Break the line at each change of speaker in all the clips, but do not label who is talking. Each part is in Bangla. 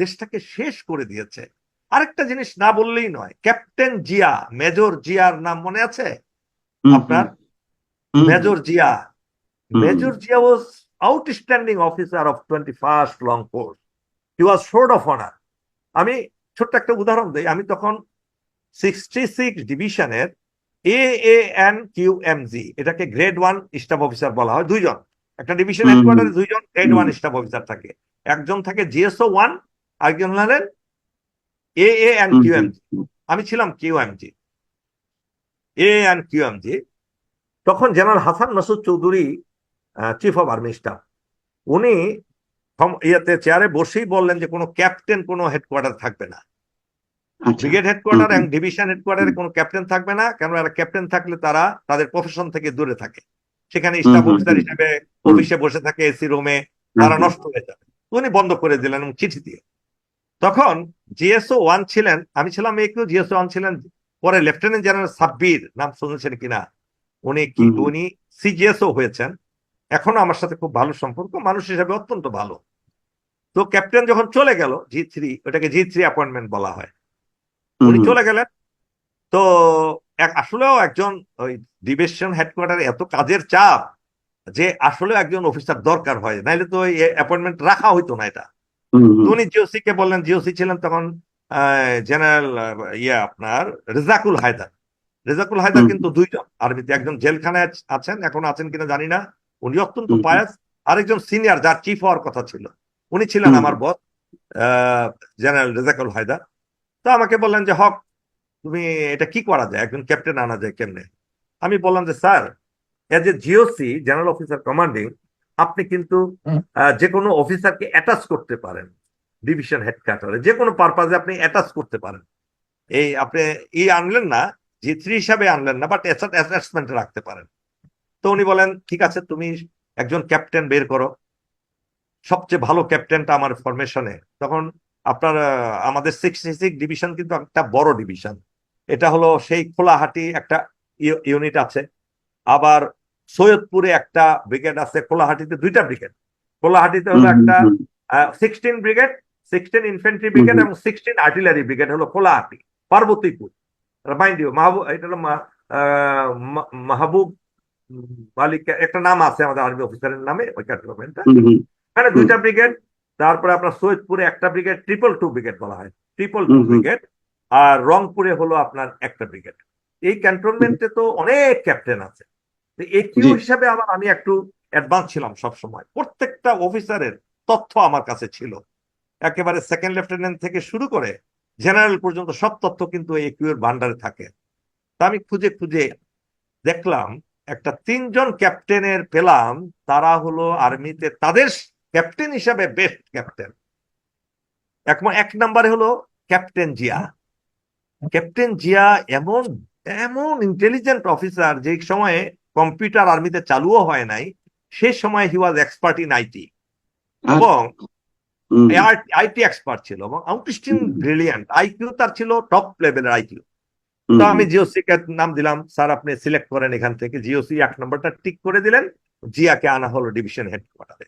দেশটাকে শেষ করে দিয়েছে। আরেকটা জিনিস না বললেই নয় ক্যাপ্টেন জিয়া মেজর জিয়ার নাম মনে আছে? আপনার? Major Zia. Major Zia was outstanding officer of twenty first long course he was sword of honour আমি ছোট্ট একটা উদাহরণ দিই আমি তখন সিক্সটি সিক্স ডিভিশনের A A and Q M G এটাকে গ্রেড ওয়ান স্টাফ অফিসার বলা হয় দুইজন। একটা ডিভিশন হেডকোয়ার্টারে দুইজন গ্রেড ওয়ান স্টাফ অফিসার থাকে। একজন থাকে জিএসও ওয়ান আরেকজন হলেন A A and Q M G আমি ছিলাম Q M G A and Q M G তখন general Hasan Masud Chowdhury chief of army staff উনি ইয়েতে চেয়ারে বসেই বললেন যে কোনো ক্যাপ্টেন কোনো হেডকোয়ার্টার থাকবে না। ব্রিগেড হেডকোয়ার্টার এবং ডিভিশন হেডকোয়ার্টারে কোনো ক্যাপ্টেন থাকবে না কেন এরা ক্যাপ্টেন থাকলে তারা তাদের প্রফেশন থেকে দূরে থাকে। সেখানে স্টাফ অফিসার হিসেবে। অফিসে বসে থাকে এসি রুমে তারা নষ্ট হয়ে যাবে। উনি বন্ধ করে দিলেন এবং চিঠি দিয়ে। তখন জিএসও ওয়ান ছিলেন আমি ছিলাম একটু জিএসও ওয়ান ছিলেন পরে লেফটেন্যান্ট জেনারেল সাব্বির নাম শুনেছেন কিনা? উনি কি উনি সিজিএসও হয়েছেন। এখনও আমার সাথে খুব ভালো সম্পর্ক মানুষ হিসাবে অত্যন্ত ভালো। তো ক্যাপ্টেন যখন চলে গেল জি থ্রি ওটাকে জি থ্রি অ্যাপয়েন্টমেন্ট বলা হয়। উনি চলে গেলেন। তো এক- আসলেও একজন ওই ডিভিশন হেডকোয়ার্টারে এত কাজের চাপ যে আসলে একজন অফিসার দরকার হয় নাইলে তো অ্যাপয়েন্টমেন্ট রাখা হইতো না এটা। উনি জিওসি কে বললেন জিওসি ছিলেন তখন জেনারেল ইয়ে আপনার রেজাকুল হায়দার। রেজাকুল হায়দার কিন্তু দুইজন আর্মিতে একজন জেলখানায় আছ- আছেন এখন আছেন কিনা জানি না। উনি অত্যন্ত পায়াস আরেকজন সিনিয়র যার চিফ হওয়ার কথা ছিল। উনি ছিলেন। আমার বস জেনারেল রেজাকুল হায়দার। তো আমাকে বললেন যে হক তুমি এটা কি করা যায়? একজন ক্যাপ্টেন আনা যায় কেমনে? আমি বললাম যে sir as a GOC general officer commanding আপনি কিন্তু যে কোনো অফিসারকে অ্যাটাচ করতে পারেন ডিভিশন হেডকোয়ার্টারে যে কোনো পারপাজে আপনি অ্যাটাচ করতে পারেন। এই আপনি ই আনলেন না জি থ্রি হিসাবে আনলেন না বাট অ্যাটাচমেন্ট রাখতে পারেন। তো উনি বলেন ঠিক আছে তুমি একজন ক্যাপ্টেন বের করো। সবচেয়ে ভালো ক্যাপ্টেনটা আমার ফরমেশনে তখন আপনার আমাদের সিক্সটি সিক্স ডিভিশন কিন্তু একটা বড় ডিভিশন এটা হলো সেই খোলাহাটি একটা ইউনিট আছে। আবার সৈয়দপুরে একটা ব্রিগেড আছে কোলাহাটিতে দুইটা ব্রিগেড কোলাহাটিতে হলো একটা sixteen brigade sixteen infantry brigade এবং সিক্সটিন আর্টিলারি ব্রিগেড হলো কোলাহাটি পার্বতীপুর। মাইন্ড ইউ মাহবুব এটা হলো মাহবুব মালিক একটা নাম আছে আমাদের আর্মি অফিসারের নামে ওই ক্যান্টনমেন্টটা এখানে দুইটা ব্রিগেড তারপরে আপনার সৈয়দপুরে একটা ব্রিগেড ট্রিপল টু ব্রিগেড বলা হয়। Triple two. ব্রিগেড আর রংপুরে হলো আপনার একটা ব্রিগেড এই ক্যান্টনমেন্টে তো অনেক ক্যাপ্টেন আছে।
জি।
হিসাবে আবার আমি একটু অ্যাডভান্স ছিলাম সব সময় প্রত্যেকটা অফিসারের তথ্য আমার কাছে ছিল। একেবারে সেকেন্ড লেফটেন্যান্ট থেকে শুরু করে জেনারেল পর্যন্ত সব তথ্য কিন্তু এই একিউ এর ভান্ডারে থাকে। তা আমি খুঁজে খুঁজে দেখলাম একটা তিনজন ক্যাপ্টেনের পেলাম তারা হলো আর্মিতে তাদের ক্যাপ্টেন হিসাবে বেস্ট ক্যাপ্টেন এক এক নম্বরে হলো ক্যাপ্টেন জিয়া। ক্যাপ্টেন জিয়া এমন এমন ইন্টেলিজেন্ট অফিসার যে সময়ে কম্পিউটার আর্মিতে চালুও হয় নাই। সে সময় he was expert in IT এবং আইটি এক্সপার্ট ছিল। এবং আউটস্টিং। ব্রিলিয়ান্ট আইকিউ তার ছিল টপ লেভেলের আইকিউ তো আমি জিওসি কে নাম দিলাম। স্যার আপনি সিলেক্ট করেন এখান থেকে। জিওসি এক নম্বরটা টিক করে দিলেন। জিয়াকে আনা হলো ডিভিশন হেডকোয়ার্টারে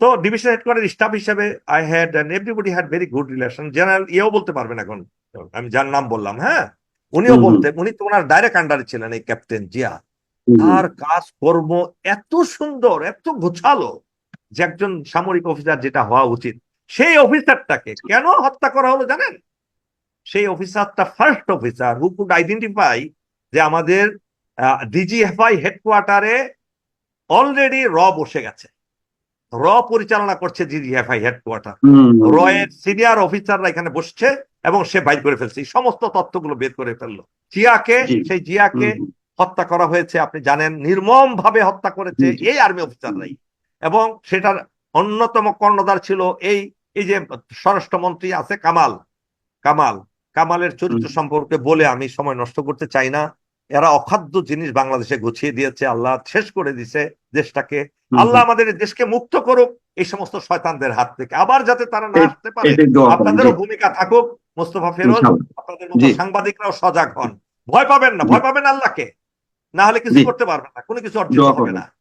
তো ডিভিশন হেডকোয়ার্টার স্টাফ হিসাবে I had and everybody had very good relation general ইয়েও বলতে পারবেন এখন। আমি যার নাম বললাম হ্যাঁ? উনিও। বলতে উনি তো ওনার ডাইরেক্ট আন্ডারে ছিলেন এই ক্যাপ্টেন জিয়া। তার কাজ কর্ম এত সুন্দর এত গোছালো যে একজন সামরিক অফিসার যেটা হওয়া উচিত। সেই অফিসারটাকে কেন হত্যা করা হলো জানেন? সেই অফিসারটা first officer who could identify যে আমাদের ডিজিএফআই হেডকোয়ার্টারে অলরেডি র বসে গেছে। র পরিচালনা করছে ডিজিএফআই হেডকোয়ার্টার র এর সিনিয়র অফিসাররা এখানে বসছে এবং সে বাইর করে ফেলছে। এই সমস্ত তথ্যগুলো বের করে ফেলল। জিয়াকে সেই জিয়াকে হত্যা করা হয়েছে আপনি জানেন নির্মম ভাবে হত্যা করেছে। এই আর্মি অফিসাররাই এবং সেটার অন্যতম কর্ণধার ছিল এই এই যে স্বরাষ্ট্রমন্ত্রী আছে কামাল কামাল। কামালের চরিত্র সম্পর্কে বলে আমি সময় নষ্ট করতে চাই না। এরা অখাদ্য জিনিস বাংলাদেশে গুছিয়ে দিয়েছে আল্লাহ শেষ করে দিছে দেশটাকে। আল্লাহ আমাদের এই দেশকে মুক্ত করুক এই সমস্ত শয়তানদের হাত থেকে। আবার যাতে তারা না আসতে পারে। আপনাদেরও ভূমিকা থাকুক মোস্তফা ফেরোজ আপনাদের মতো সাংবাদিকরাও সজাগ হন। ভয় পাবেন না ভয় পাবেন আল্লাহকে। না হলে কিছু করতে পারবে না কোনো কিছু
অর্জন
হবে না।